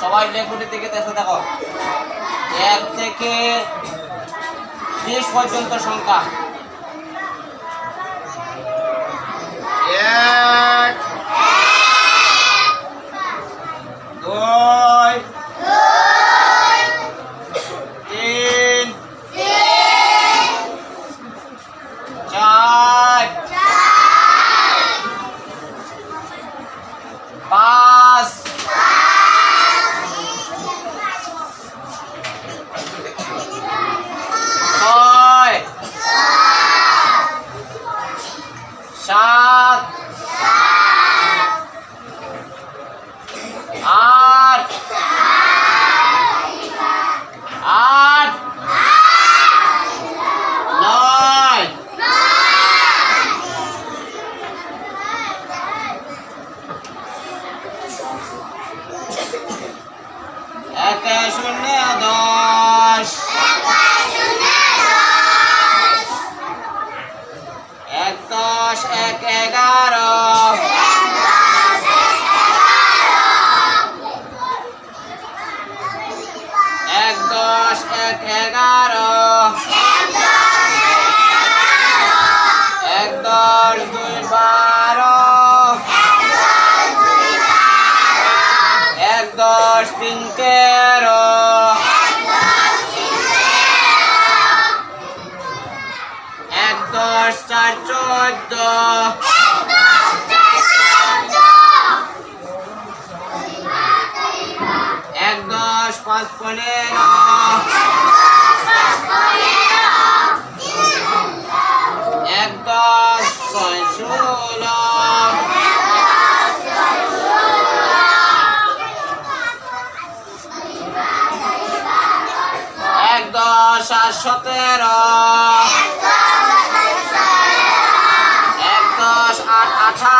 সবাই লেখুটির থেকে দেখে দেখো। এক থেকে ত্রিশ পর্যন্ত সংখ্যা এক দুই তিন চার পাঁচ ছয় সাত আট আট নয় এক শূন্য দশ। এক দশ এক এগারো। এক দশ এক এগারো। এক দশ দুই বারো। এক দশ তিন তেরো এক দশ চার চোদ্দ এক দশ পাঁচ পনেরো। এক দশ ছয় ষোলো। এক দশ সতেরো। আঠা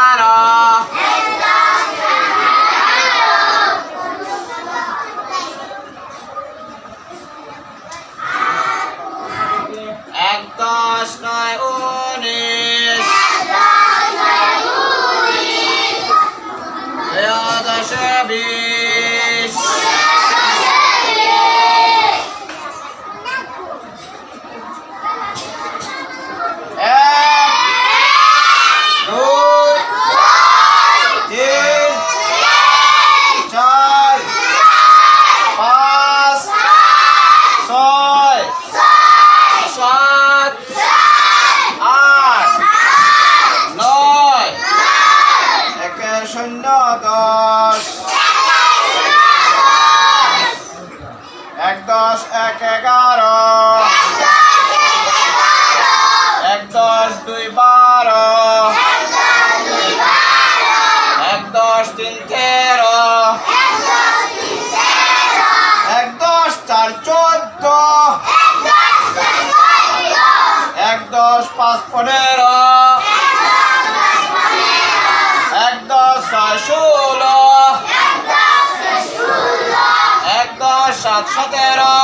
এক দশ, এক এগারো। এক দশ, দুই বারো। এক দশ, তিন তেরো। এক দশ, চার চোদ্দ। এক দশ, পাঁচ পনেরো। সাত সতেরো